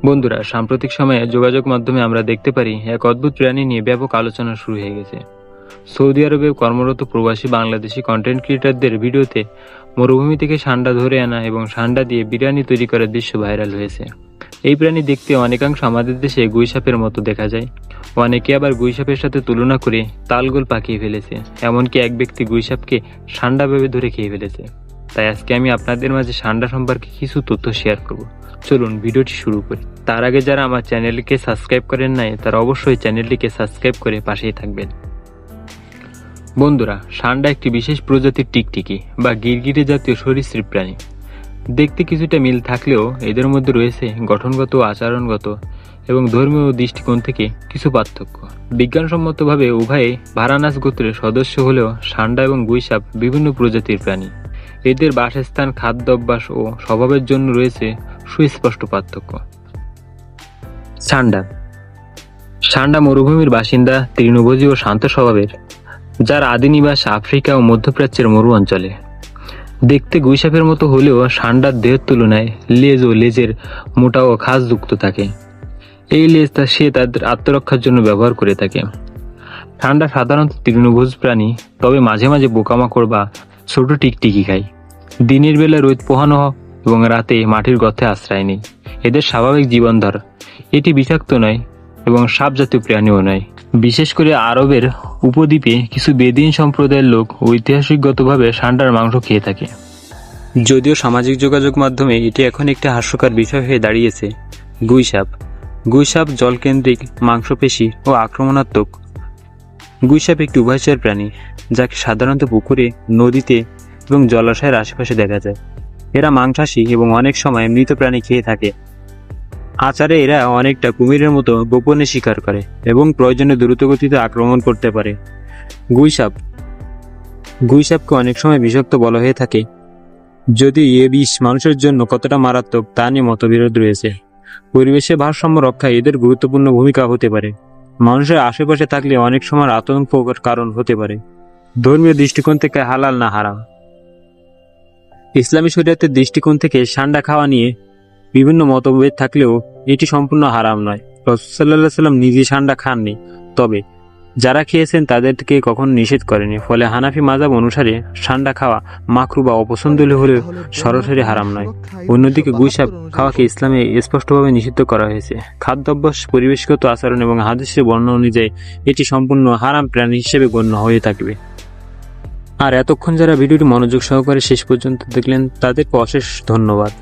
বন্ধুরা, সাম্প্রতিক সময়ে যোগাযোগ মাধ্যমে আমরা দেখতে পারি এক অদ্ভুত প্রাণী নিয়ে ব্যাপক আলোচনা শুরু হয়ে গেছে। সৌদি আরবে কর্মরত প্রবাসী বাংলাদেশি কন্টেন্ট ক্রিয়েটারদের ভিডিওতে মরুভূমি থেকে সান্ডা ধরে আনা এবং সান্ডা দিয়ে বিরিয়ানি তৈরি করার দৃশ্য ভাইরাল হয়েছে। এই প্রাণী দেখতে অনেকাংশ আমাদের দেশে গুইসাপের মতো দেখা যায়। অনেকে আবার গুইসাপের সাথে তুলনা করে তালগোল পাকিয়ে ফেলেছে, এমনকি এক ব্যক্তি গুইসাপকে সান্ডা ভেবে ধরে খেয়ে ফেলেছে। তাই আজকে আমি আপনাদের মাঝে সান্ডা সম্পর্কে কিছু তথ্য শেয়ার করব। চলুন, ভিডিওটি শুরু করি। তার আগে যারা আমার চ্যানেলকে সাবস্ক্রাইব করেন নাই, তারা অবশ্যই চ্যানেলটিকে সাবস্ক্রাইব করে পাশেই থাকবেন। বন্ধুরা, সান্ডা একটি বিশেষ প্রজাতির টিকটিকি বা গিরগিরে জাতীয় সরীসৃপ প্রাণী। দেখতে কিছুটা মিল থাকলেও এদের মধ্যে রয়েছে গঠনগত, আচরণগত এবং ধর্মীয় দৃষ্টিকোণ থেকে কিছু পার্থক্য। বিজ্ঞানসম্মতভাবে উভয়ে ভারানাস গোত্রের সদস্য হলেও সান্ডা এবং গুইসাপ বিভিন্ন প্রজাতির প্রাণী। এদের বাসস্থান, খাদ্যাভ্যাস ও স্বভাবের জন্য রয়েছে সুস্পষ্ট পার্থক্য। সান্ডা। সান্ডা মরুভূমির বাসিন্দা তৃণভোজী ও শান্ত স্বভাবের, যার আদি নিবাস আফ্রিকা ও মধ্যপ্রাচ্যের মরু অঞ্চলে। দেখতে গুইসাপের মতো হলেও সান্ডার দেহের তুলনায় লেজ ও লেজের মোটা ও খাসযুক্ত থাকে। এই লেজ তা সে তাদের আত্মরক্ষার জন্য ব্যবহার করে থাকে। ঠান্ডা সাধারণত তৃণভোজ প্রাণী, তবে মাঝে মাঝে পোকামাকড় বা ছোট টিকটিকি খায়। দিনের বেলা রোদ পোহানো এবং রাতে মাটির গর্তে আশ্রয় নেই। এদের স্বাভাবিক জীবনধারা এটি বিষাক্ত নয় এবং সাপ জাতীয় প্রাণীও নয়। বিশেষ করে আরবের উপদ্বীপে কিছু বেদিন সম্প্রদায়ের লোক ঐতিহাসিকগতভাবে ষান্ডার মাংস খেয়ে থাকে। যদিও সামাজিক যোগাযোগ মাধ্যমে এটি এখন একটি হাস্যকর বিষয় হয়ে দাঁড়িয়েছে। গুইসাপ গুইসাপ জলকেন্দ্রিক, মাংসপেশি ও আক্রমণাত্মক। গুইসাপ একটি উভয়চর প্রাণী, যাকে সাধারণত পুকুরে, নদীতে এবং জলাশয়ের আশেপাশে দেখা যায়। এরা মাংসাশী এবং অনেক সময় মৃত প্রাণী খেয়ে থাকে। আচারে এরা অনেকটা কুমিরের মতো গোপনে শিকার করে এবং প্রয়োজনে দ্রুতগতিতে আক্রমণ করতে পারে। গুইসাপ। গুইসাপকে অনেক সময় বিষাক্ত বলা হয়ে থাকে। যদি এ বিষ মানুষের জন্য কতটা মারাত্মক, তা নিয়ে মতবিরোধ রয়েছে। পরিবেশে ভারসাম্য রক্ষায় এদের গুরুত্বপূর্ণ ভূমিকা হতে পারে। মানুষের আশেপাশে থাকলে অনেক সময় আতঙ্ক কারণ হতে পারে। ধর্মীয় দৃষ্টিকোণ থেকে হালাল না হারাম। ইসলামী শরীয়তের দৃষ্টিকোণ থেকে সান্ডা খাওয়া নিয়ে বিভিন্ন মতভেদ থাকলেও এটি সম্পূর্ণ হারাম নয়। রসুল্লাহ সাল্লাম নিজে সান্ডা খাননি। তবে যারা খেয়েছেন তাদেরকে কখনো নিষেধ করেনি। ফলে হানাফি মাজাব অনুসারে সান্ডা খাওয়া মাকরু বা অপছন্দনীয় হলেও সরাসরি হারাম নয়। অন্যদিকে গুইসাপ খাওয়াকে ইসলামে স্পষ্টভাবে নিষিদ্ধ করা হয়েছে। খাদ্যাভ্যাস, পরিবেশগত আচরণ এবং হাদিসের বর্ণনা অনুযায়ী এটি সম্পূর্ণ হারাম প্রাণী হিসেবে গণ্য হয়ে থাকবে। আর এতক্ষণ যারা ভিডিওটি মনোযোগ সহকারে শেষ পর্যন্ত দেখলেন তাদেরকে অশেষ ধন্যবাদ।